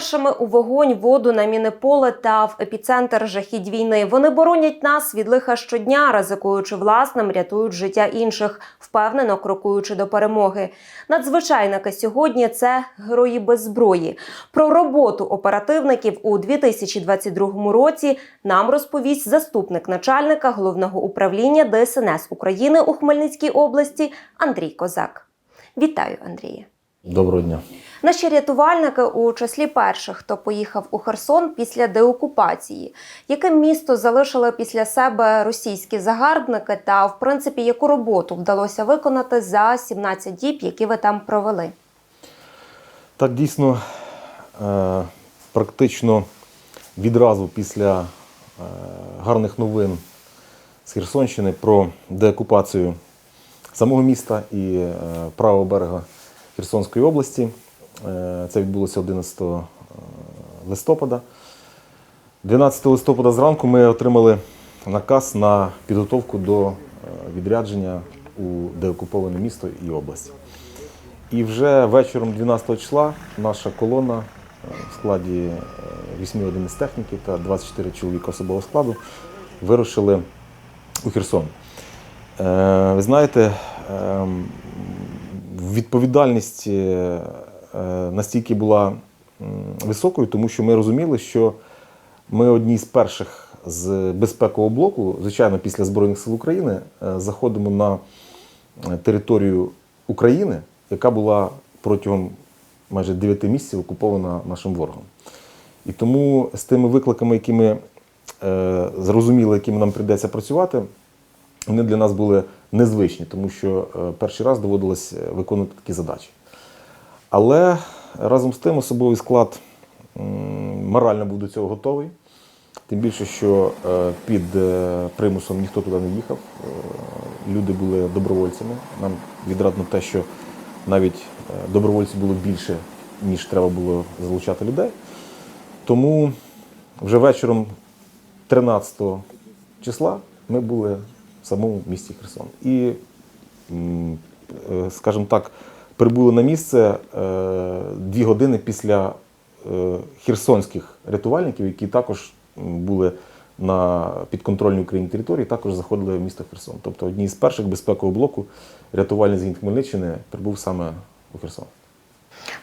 Першими у вогонь, воду на міни-поле та в епіцентр жахіть війни. Вони боронять нас від лиха щодня, ризикуючи власним, рятують життя інших, впевнено крокуючи до перемоги. Надзвичайники сьогодні це герої без зброї. Про роботу оперативників у 2022 році нам розповість заступник начальника головного управління ДСНС України у Хмельницькій області Андрій Козак. Вітаю, Андрія. Доброго дня. Наші рятувальники у числі перших, хто поїхав у Херсон після деокупації. Яке місто залишили після себе російські загарбники, та в принципі яку роботу вдалося виконати за 17 діб, які ви там провели? Так дійсно, е, практично відразу після е, гарних новин з Херсонщини про деокупацію самого міста і е, правого берега Херсонської області. Е, Це відбулося 11 листопада. 12 листопада зранку ми отримали наказ на підготовку до е, відрядження у деокуповане місто і область. І вже вечором 12 числа наша колона е, в складі е, 8 одиниць техніки та 24 чоловіка особового складу вирушили у Херсон. Е, Ви знаєте, ем, відповідальність е, настільки була високою, тому що ми розуміли, що ми одні з перших з безпекового блоку, звичайно, після Збройних сил України, е, заходимо на е, територію України, яка була протягом майже 9 місяців окупована нашим ворогом. І тому з тими викликами, які ми зрозуміли, якими нам прийдеться працювати, вони для нас були незвичні, тому що е, перший раз доводилось е, виконувати такі задачі. Але разом з тим особовий склад морально був до цього готовий. Тим більше, що е, під примусом ніхто туди не їхав. Люди були добровольцями. Нам відрадно те, що навіть добровольців було більше, ніж треба було залучати людей. Тому вже вечором 13 числа ми були в самому місті Херсон. І, е, скажімо так, прибули на місце е, дві години після е, херсонських рятувальників, які також були на підконтрольній Україні території, також заходили в місто Херсон. Тобто одні з перших безпекового блоку рятувальний згін Хмельниччини прибув саме у Херсон.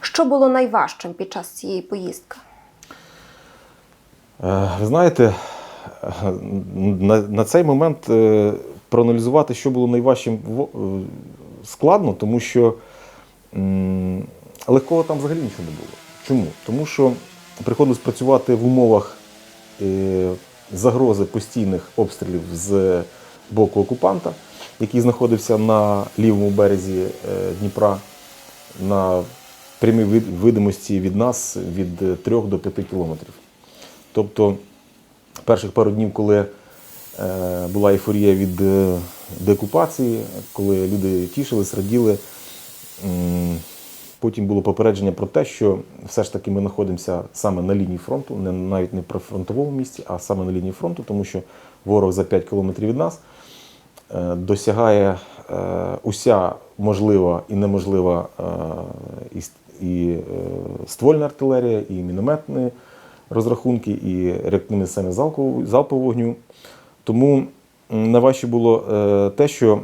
Що було найважчим під час цієї поїздки? Ви знаєте, на, на цей момент е, проаналізувати, що було найважчим, е, складно, тому що легкого там взагалі нічого не було. Чому? Тому що приходилось працювати в умовах е, загрози постійних обстрілів з боку окупанта, який знаходився на лівому березі Дніпра, на прямій видимості від нас від 3 до 5 кілометрів. Тобто перших пару днів, коли е, була ейфорія від е, деокупації, коли люди тішились, раділи, потім було попередження про те, що все ж таки ми знаходимося саме на лінії фронту, не навіть не при фронтовому місці, а саме на лінії фронту, тому що ворог за 5 кілометрів від нас е, досягає уся можлива і неможлива і, ствольна артилерія, і мінометні розрахунки, і реактивні системи залпового, вогню. Тому найважче було е, те, що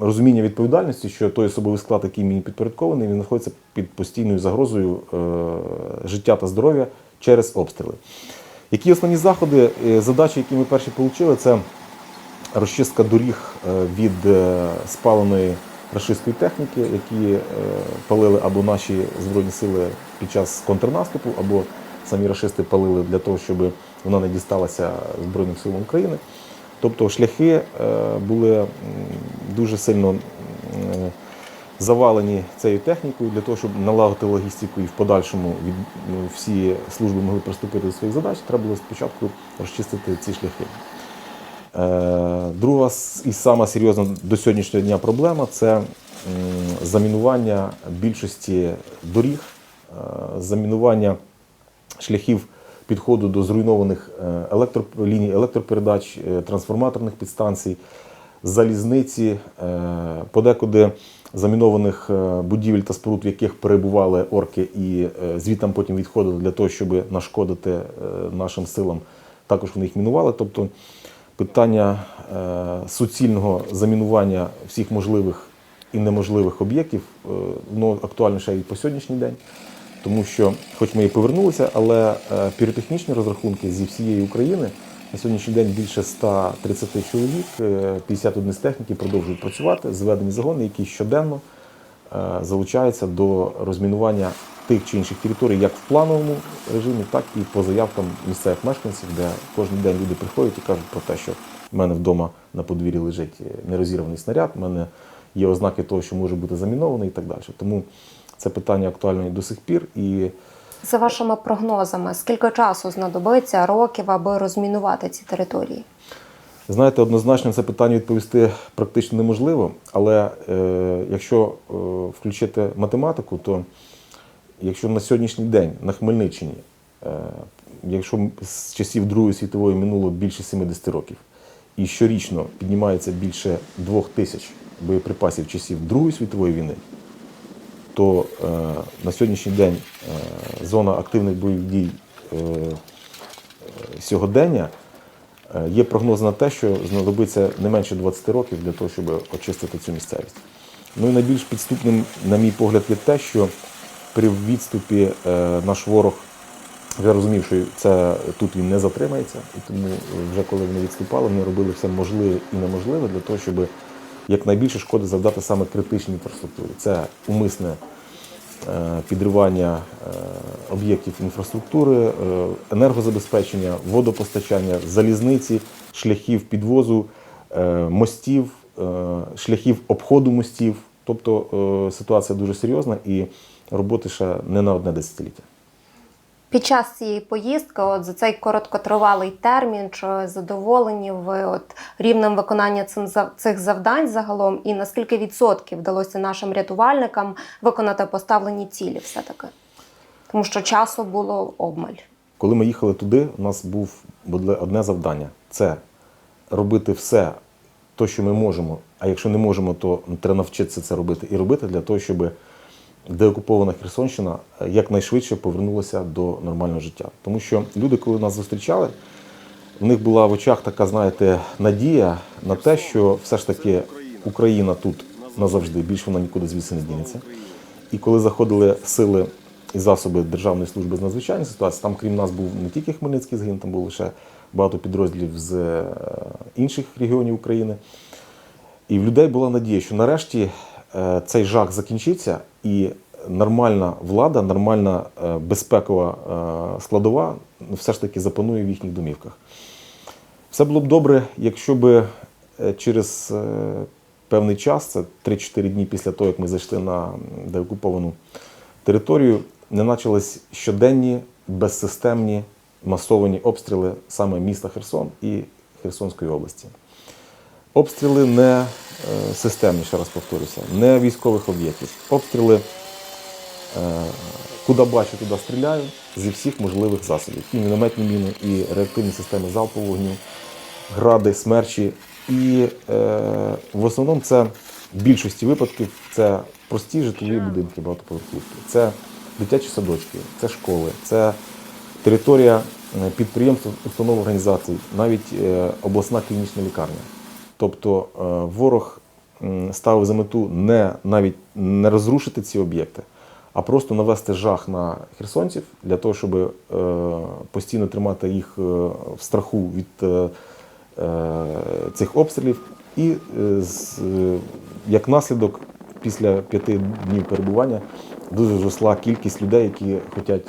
розуміння відповідальності, що той особовий склад, який мені підпорядкований, він знаходиться під постійною загрозою е, життя та здоров'я через обстріли. Які основні заходи, е, задачі, які ми перші отримали, це розчистка доріг від спаленої рашистської техніки, які палили або наші Збройні сили під час контрнаступу, або самі рашисти палили для того, щоб вона не дісталася Збройним силам України. Тобто шляхи е, були дуже сильно е, завалені цією технікою для того, щоб налагодити логістику і в подальшому від, ну, всі служби могли приступити до своїх задач, треба було спочатку розчистити ці шляхи. Е, Друга і сама серйозна до сьогоднішнього дня проблема це замінування більшості доріг, е, замінування шляхів підходу до зруйнованих е, електро, ліній електропередач, е, трансформаторних підстанцій, залізниці, е, подекуди замінованих будівель та споруд, в яких перебували орки, і звідтам потім відходили для того, щоб нашкодити нашим силам. Також вони їх мінували. Тобто питання суцільного замінування всіх можливих і неможливих об'єктів, воно актуальне ще і по сьогоднішній день. Тому що, хоч ми і повернулися, але е, піротехнічні розрахунки зі всієї України на сьогоднішній день більше 130 чоловік, е, 50 одиниць техніки продовжують працювати, зведені загони, які щоденно е, залучаються до розмінування тих чи інших територій, як в плановому режимі, так і по заявкам місцевих мешканців, де кожен день люди приходять і кажуть про те, що в мене вдома на подвір'ї лежить нерозірваний снаряд, в мене є ознаки того, що може бути замінований і так далі. Тому це питання актуальне і до сих пір. І За вашими прогнозами, скільки часу знадобиться років, аби розмінувати ці території? Знаєте, однозначно це питання відповісти практично неможливо, але е, якщо е, включити математику, то якщо на сьогоднішній день на Хмельниччині, е, якщо з часів Другої світової минуло більше 70 років, і щорічно піднімається більше двох тисяч боєприпасів часів Другої світової війни, то е, на сьогоднішній день е, зона активних бойових дій е, сьогодення є прогноз на те, що знадобиться не менше 20 років для того, щоб очистити цю місцевість. Ну і найбільш підступним, на мій погляд, є те, що при відступі наш ворог вже розумів, що це тут він не затримається, і тому вже коли вони відступали, вони робили все можливе і неможливе для того, щоб якнайбільше шкоди завдати саме критичній інфраструктурі. Це умисне е, підривання е, об'єктів інфраструктури, е, енергозабезпечення, водопостачання, залізниці, шляхів підвозу, мостів, шляхів обходу мостів. Тобто ситуація дуже серйозна і роботи ще не на одне десятиліття. Під час цієї поїздки, от за цей короткотривалий термін, чи задоволені ви от рівнем виконання цим цих завдань загалом, і наскільки відсотків вдалося нашим рятувальникам виконати поставлені цілі, все таки? Тому що часу було обмаль. Коли ми їхали туди, у нас був одне завдання це робити все, те, що ми можемо. А якщо не можемо, то треба навчитися це робити і робити для того, щоб деокупована Херсонщина е, якнайшвидше повернулася до нормального життя. Тому що люди, коли нас зустрічали, в них була в очах така, знаєте, надія на те, що все ж таки Україна тут назавжди, більше вона нікуди звідси не дінеться. І коли заходили сили і засоби Державної служби з надзвичайних ситуацій, там крім нас був не тільки Хмельницький згін, там було ще багато підрозділів з е, інших регіонів України. І в людей була надія, що нарешті цей жах закінчиться, і нормальна влада, нормальна е, безпекова е, складова все ж таки запанує в їхніх домівках. Все було б добре, якщо б е, через е, певний час, це 3-4 дні після того, як ми зайшли на деокуповану територію, не почались щоденні, безсистемні, масовані обстріли саме міста Херсон і Херсонської області. Обстріли не е, системні, ще раз повторюся, не військових об'єктів. Обстріли, е, куди бачу, туди стріляю, зі всіх можливих засобів. І мінометні міни, і реактивні системи залпового вогню, гради, смерчі. І е, в основному це в більшості випадків це прості житлові будинки багатоповерхівки. Це дитячі садочки, це школи, це територія підприємств, установ організацій, навіть обласна клінічна лікарня. Тобто е, ворог ставив за мету не навіть не розрушити ці об'єкти, а просто навести жах на херсонців для того, щоб е, постійно тримати їх е, в страху від цих обстрілів. І як наслідок, після п'яти днів перебування дуже зросла кількість людей, які хочуть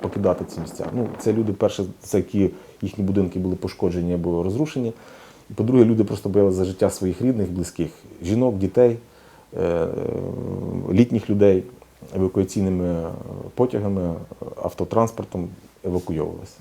покидати ці місця. Ну, це люди, перше, це які їхні будинки були пошкоджені або розрушені. І по-друге, люди просто боялися за життя своїх рідних, близьких, жінок, дітей, е, літніх людей евакуаційними потягами, автотранспортом евакуйовувалися.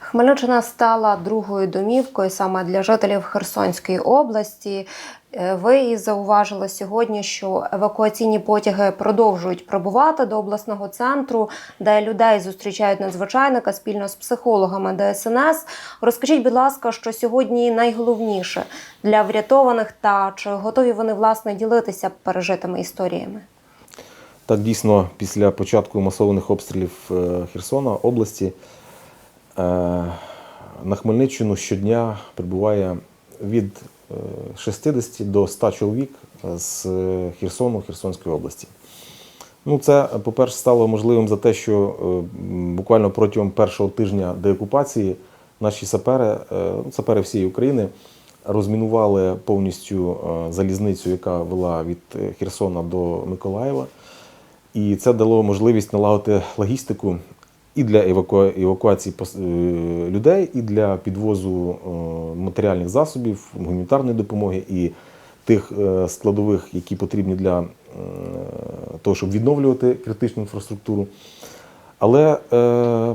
Хмельниччина стала другою домівкою саме для жителів Херсонської області. Е, Ви і зауважили сьогодні, що евакуаційні потяги продовжують прибувати до обласного центру, де людей зустрічають надзвичайника спільно з психологами ДСНС. Розкажіть, будь ласка, що сьогодні найголовніше для врятованих та чи готові вони власне ділитися пережитими історіями? Так, дійсно, після початку масованих обстрілів е, Херсона області на Хмельниччину щодня прибуває від е, 60 до 100 чоловік з е, Херсону, Херсонської області. Ну, це, по-перше, стало можливим за те, що е, буквально протягом першого тижня деокупації наші сапери, е, ну, сапери всієї України, розмінували повністю е, залізницю, яка вела від е, Херсона до Миколаєва. І це дало можливість налагодити логістику і для еваку- евакуації е, людей, і для підвозу е, матеріальних засобів, гуманітарної допомоги і тих е, складових, які потрібні для того, щоб відновлювати критичну інфраструктуру. Але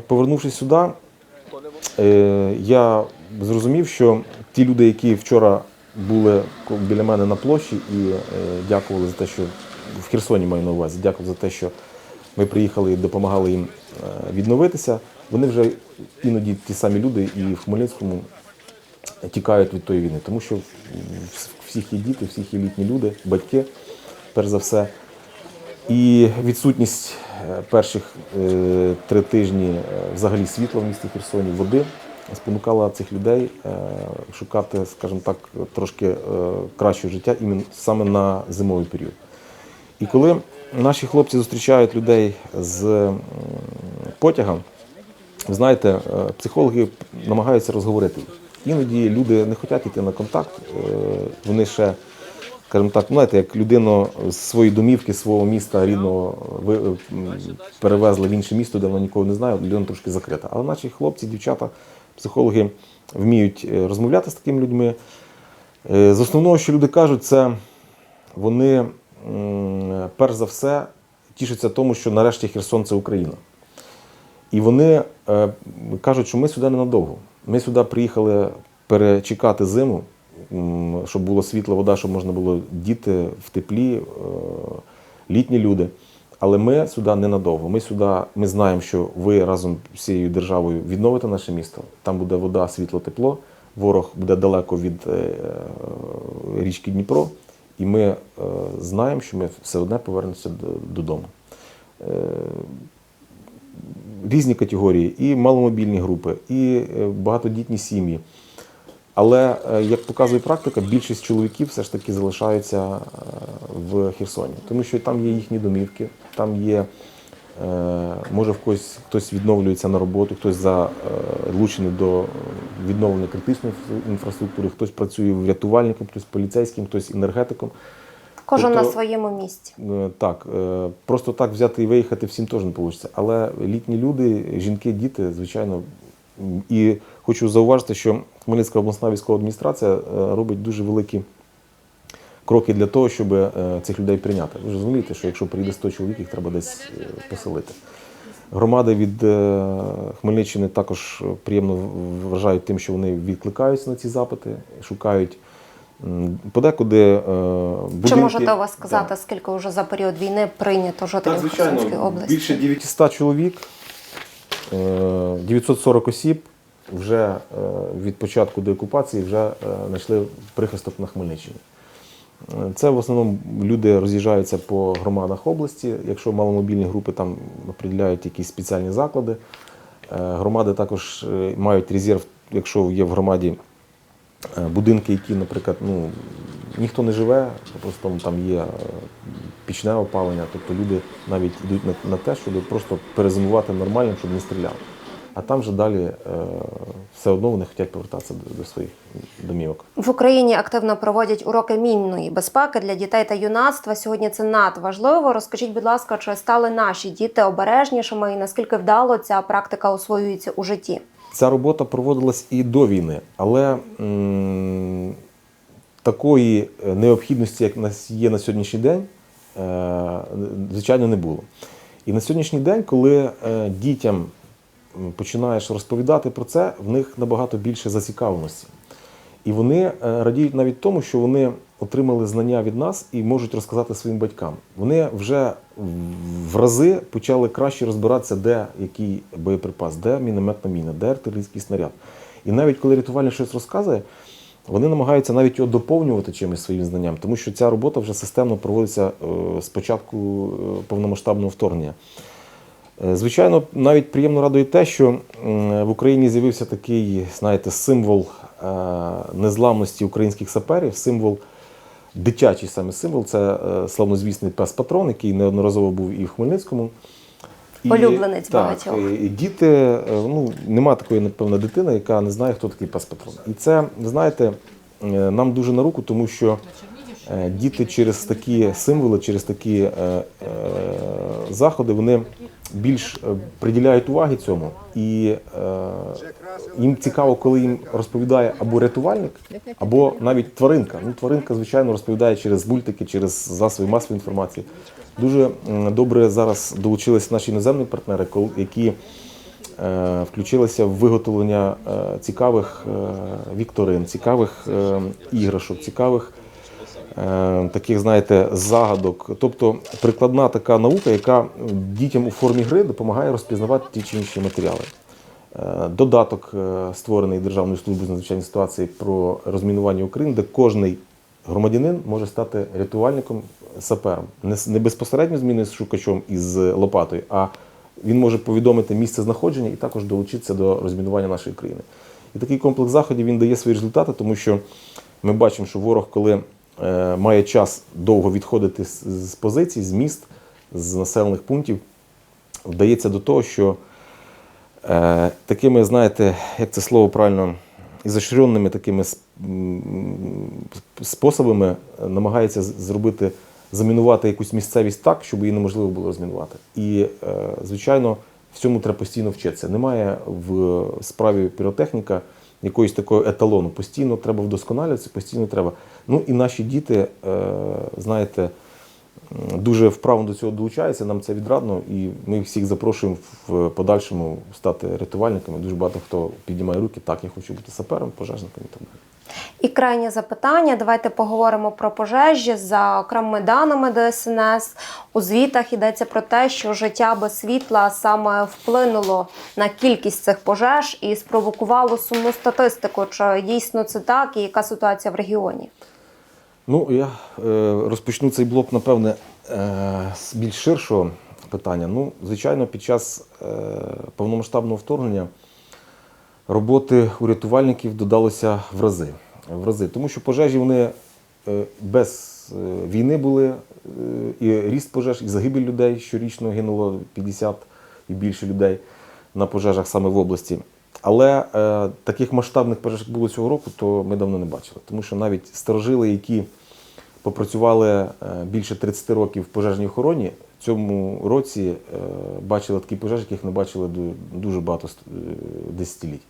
повернувшись сюди, я зрозумів, що ті люди, які вчора були біля мене на площі і дякували за те, що в Херсоні маю на увазі, дякували за те, що ми приїхали і допомагали їм е, відновитися. Вони вже іноді ті самі люди і в Хмельницькому тікають від тої війни, тому що всіх є діти, всіх є літні люди, батьки, перш за все. І відсутність е, перших е, три тижні взагалі світла в місті Херсоні, води спонукала цих людей шукати, скажімо так, трошки е, кращого життя саме на зимовий період. І коли наші хлопці зустрічають людей з потягом, знаєте, е, психологи намагаються розговорити. Іноді люди не хочуть йти на контакт, е, вони ще, скажімо так, ну, знаєте, як людину з своєї домівки, з свого міста рідного перевезли в інше місто, де вона нікого не знає, людина трошки закрита. Але наші хлопці, дівчата, психологи вміють е, розмовляти з такими людьми. Е, З основного, що люди кажуть, це вони перш за все тішаться тому, що нарешті Херсон це Україна. І вони е, кажуть, що ми сюди ненадовго. Ми сюди приїхали перечекати зиму, щоб було світла, вода, щоб можна було діти в теплі, е, літні люди. Але ми сюди ненадовго. Ми сюди, ми знаємо, що ви разом з всією державою відновите наше місто. Там буде вода, світло, тепло. Ворог буде далеко від е, річки Дніпро, і ми е, знаємо, що ми все одне повернемося додому. Е, різні категорії, і маломобільні групи, і е, багатодітні сім'ї. Але, е, як показує практика, більшість чоловіків все ж таки залишаються е, в Херсоні, тому що там є їхні домівки, там є, може в когось хтось відновлюється на роботу, хтось залучений до е, відновлення критичної інфраструктури, хтось працює врятувальником, хтось поліцейським, хтось енергетиком. Кожен на Тобто- своєму місці. Е, Так, е, просто так взяти і виїхати всім теж не вийде. Але літні люди, жінки, діти, звичайно. І хочу зауважити, що Хмельницька обласна військова адміністрація е, робить дуже великі кроки для того, щоб е, цих людей прийняти. Ви ж розумієте, що якщо прийде 100 чоловік, їх треба десь е, поселити. Громади від е, Хмельниччини також приємно в- вважають тим, що вони відкликаються на ці запити, шукають подекуди будинки. Чи можете ви Да. сказати, скільки вже за період війни прийнято жителів Херсонської області? більше 900 чоловік, е, 940 осіб вже від початку деокупації вже знайшли прихисток на Хмельниччині. Це в основному люди роз'їжджаються по громадах області. Якщо маломобільні групи там определяють якісь спеціальні заклади. Е, Громади також е, мають резерв, якщо є в громаді е, будинки, які, наприклад, ну, ніхто не живе, просто там є пічне опалення, тобто люди навіть йдуть на те, щоб просто перезимувати нормально, щоб не стріляли. А там вже далі е, все одно вони хочуть повертатися до, своїх домівок. В Україні активно проводять уроки мінної безпеки для дітей та юнацтва. Сьогодні це надважливо. Розкажіть, будь ласка, чи стали наші діти обережнішими і наскільки вдало ця практика освоюється у житті? Ця робота проводилась і до війни, але м, такої е, необхідності, як нас є на сьогоднішній день, е, звичайно, не було. І на сьогоднішній день, коли е, дітям починаєш розповідати про це, в них набагато більше зацікавленості. І вони е, радіють навіть тому, що вони отримали знання від нас і можуть розказати своїм батькам. Вони вже в- рази почали краще розбиратися, де який боєприпас, де мінометна міна, де артилерійський снаряд. І навіть коли рятувальник щось розказує, вони намагаються навіть його доповнювати чимось своїм знанням, тому що ця робота вже системно проводиться е, з початку е, повномасштабного вторгнення. Е, Звичайно, навіть приємно радує те, що в Україні з'явився такий, знаєте, символ е, незламності українських саперів, символ, дитячий саме символ це е, славнозвісний пес Патрон, який неодноразово був і в Хмельницькому. Улюбленець так, багатьох. і- діти, ну, нема такої, напевно, дитини, яка не знає, хто такий пес Патрон. І це, знаєте, нам дуже на руку, тому що діти через такі символи, через такі заходи, вони більш е, приділяють уваги цьому. І е, їм цікаво, коли їм розповідає або рятувальник, або навіть тваринка. Ну, тваринка, звичайно, розповідає через мультики, через засоби масової інформації. Дуже добре зараз долучились наші іноземні партнери, які е, включилися в виготовлення е, цікавих е, вікторин, цікавих е, іграшок, цікавих таких, знаєте, загадок. Тобто прикладна така наука, яка дітям у формі гри допомагає розпізнавати ті чи інші матеріали. Е, Додаток, е, створений Державною службою з надзвичайних ситуацій про розмінування України, де кожний громадянин може стати рятувальником, сапером. Не, безпосередньо зміни з шукачом і з лопатою, а він може повідомити місце знаходження і також долучитися до розмінування нашої країни. І такий комплекс заходів він дає свої результати, тому що ми бачимо, що ворог, коли е, має час довго відходити з, позицій, з міст, з населених пунктів, вдається до того, що е, такими, знаєте, як це слово правильно, ізощренними такими способами намагається зробити, замінувати якусь місцевість так, щоб її неможливо було розмінувати. І, е, звичайно, в цьому треба постійно вчитися. Немає в справі піротехніка якоїсь такого еталону. Постійно треба вдосконалюватися, постійно треба. Ну і наші діти, е, знаєте, дуже вправно до цього долучаються, нам це відрадно, і ми всіх запрошуємо в подальшому стати рятувальниками. Дуже багато хто піднімає руки, так, я хочу бути сапером, пожежником і так далі. І крайнє запитання. Давайте поговоримо про пожежі. За окремими даними ДСНС у звітах йдеться про те, що життя без світла саме вплинуло на кількість цих пожеж і спровокувало сумну статистику. Чи дійсно це так, і яка ситуація в регіоні? Ну, я е, розпочну цей блок, напевне, е, з більш ширшого питання. Ну, звичайно, під час е, повномасштабного вторгнення роботи у рятувальників додалося в рази. В рази. Тому що пожежі вони без війни були, і ріст пожеж, і загибель людей щорічно гинуло 50 і більше людей на пожежах саме в області. Але е, таких масштабних як було цього року, то ми давно не бачили. Тому що навіть старожили, які попрацювали е, більше 30 років в пожежній охороні, цьому році е, бачили такі пожежі, яких не бачили дуже багато е, десятиліть.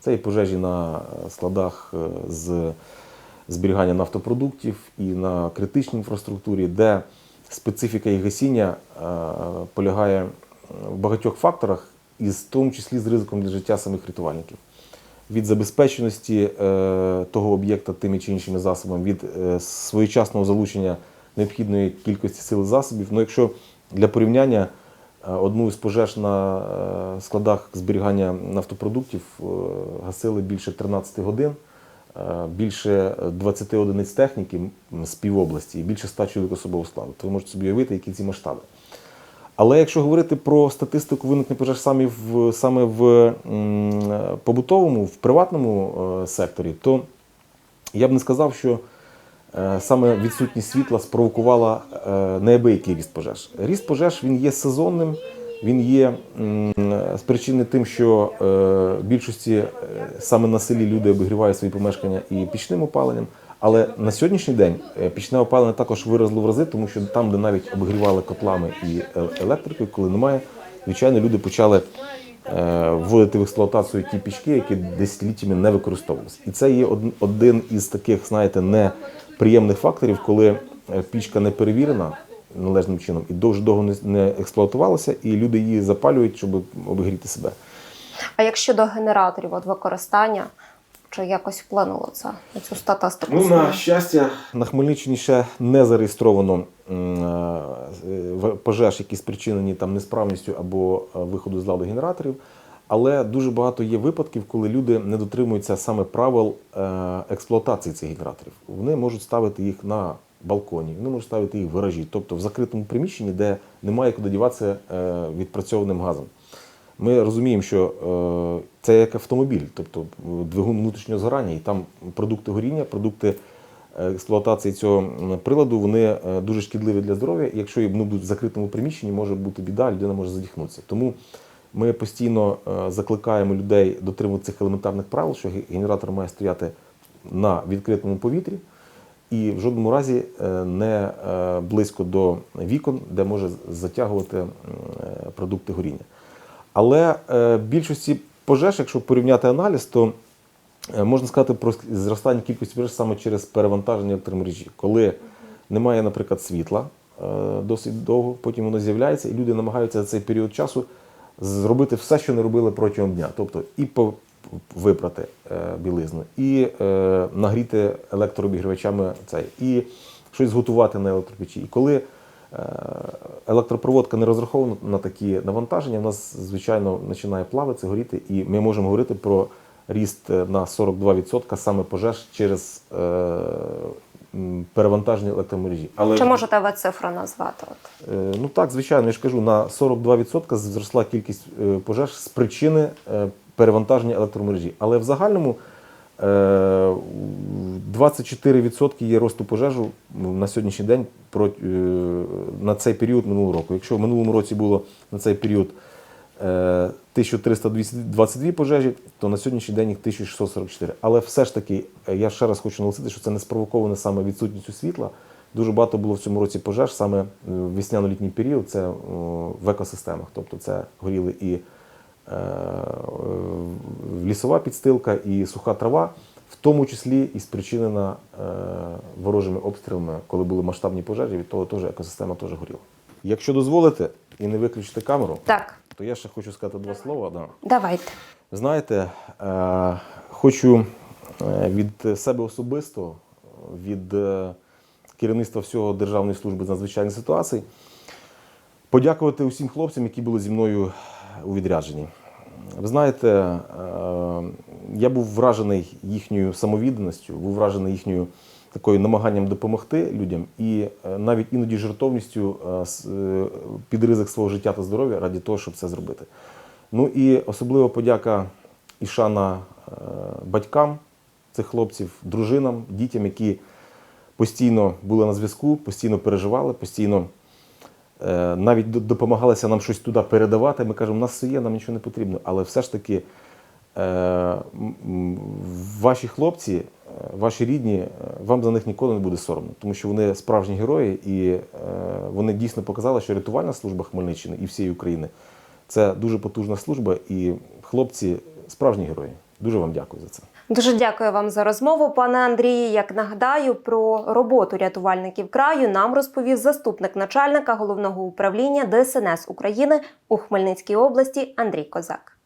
Це і пожежі на е, складах з зберігання нафтопродуктів і на критичній інфраструктурі, де специфіка їх гасіння е, полягає в багатьох факторах, і в тому числі з ризиком для життя самих рятувальників. Від забезпеченості е, того об'єкта тими чи іншими засобами, від е, своєчасного залучення необхідної кількості сил і засобів. Ну, якщо для порівняння е, одну з пожеж на е, складах зберігання нафтопродуктів е, гасили більше 13 годин, е, більше 20 одиниць техніки з півобласті і більше 100 чоловік особового складу. То ви можете собі уявити, які ці масштаби. Але якщо говорити про статистику виникнення пожеж саме в, саме в побутовому, в приватному е, секторі, то я б не сказав, що е, саме відсутність світла спровокувала е, неабиякий ріст пожеж. Ріст пожеж він є сезонним, він є спричинений тим, що в більшості саме на селі люди обігрівають свої помешкання і пічним опаленням. Але на сьогоднішній день е, пічне опалення також виросло в рази, тому що там, де навіть обігрівали котлами і е, електрикою, коли немає, звичайно, люди почали е, вводити в експлуатацію ті пічки, які десятиліттями не використовувалися. І це є один із таких, знаєте, неприємних факторів, коли пічка не перевірена належним чином і дуже довго не- експлуатувалася, і люди її запалюють, щоб обігріти себе. А як щодо генераторів от використання, чи якось вплинуло це на цю статистику? Ну, на щастя, на Хмельниччині ще не зареєстровано е, в- пожеж, які спричинені там несправністю або е, виходу з ладу генераторів. Але дуже багато є випадків, коли люди не дотримуються саме правил е, експлуатації цих генераторів. Вони можуть ставити їх на балконі, вони можуть ставити їх в гаражі, тобто в закритому приміщенні, де немає куди діватися відпрацьованим газом. Ми розуміємо, що е, це як автомобіль, тобто е, двигун внутрішнього згорання, і там продукти горіння, продукти е, експлуатації цього приладу, вони дуже шкідливі для здоров'я. І Якщо вони будуть в закритому приміщенні, може бути біда, людина може задихнутися. Тому ми постійно закликаємо людей дотримуватися цих елементарних правил, що генератор має стояти на відкритому повітрі і в жодному разі не близько до вікон, де може затягувати продукти горіння. Але е, більшості пожеж, якщо порівняти аналіз, то е, можна сказати про зростання кількості пожеж саме через перевантаження електромережі. Коли немає, наприклад, світла е, досить довго, потім воно з'являється, і люди намагаються за цей період часу зробити все, що не робили протягом дня. Тобто і випрати білизну, і нагріти електрообігрівачами цей, і щось зготувати на електропечі. І коли електропроводка не розрахована на такі навантаження, в нас, звичайно, починає плавитися, горіти, і ми можемо говорити про ріст е, на 42% саме пожеж через е, перевантаження електромережі. Але Чи можете ви цифру назвати? От? Е, Ну так, звичайно, я ж кажу, на 42% зросла кількість е, пожеж з причини е, перевантаження електромережі. Але в загальному е, 24% є росту пожежу на сьогоднішній день е, на цей період минулого року. Якщо в минулому році було на цей період е, 1322 пожежі, то на сьогоднішній день їх 1644. Але все ж таки, е, я ще раз хочу наголосити, що це не спровоковане саме відсутністю світла. Дуже багато було в цьому році пожеж саме е, в весняно-літній період, це в екосистемах. Тобто це горіли і е, лісова підстилка, і суха трава, в тому числі і спричинена е, ворожими обстрілами, коли були масштабні пожежі, від того теж екосистема теж горіла. Якщо дозволите і не виключити камеру, Так, то я ще хочу сказати два слова. Да. давайте. Знаєте, е, хочу е, від себе особисто, від е, керівництва всього Державної служби з надзвичайних ситуацій, подякувати усім хлопцям, які були зі мною відрядженні. Ви знаєте, е, я був вражений їхньою самовідданістю, був вражений їхньою такою намаганням допомогти людям і е, навіть іноді жертовністю е, під ризик свого життя та здоров'я раді того, щоб це зробити. Ну і особлива подяка і шана батькам цих хлопців, дружинам, дітям, які постійно були на зв'язку, постійно переживали, постійно навіть допомагалися нам щось туди передавати. Ми кажемо, у нас все є, нам нічого не потрібно. Але все ж таки е, ваші хлопці, е, ваші рідні, е, вам за них ніколи не буде соромно, тому що вони справжні герої, і е, вони дійсно показали, що рятувальна служба Хмельниччини і всієї України це дуже потужна служба, і хлопці справжні герої. Дуже вам дякую за це. Дуже дякую вам за розмову, пане Андрію. Як нагадаю, про роботу рятувальників краю нам розповів заступник начальника головного управління ДСНС України у Хмельницькій області Андрій Козак.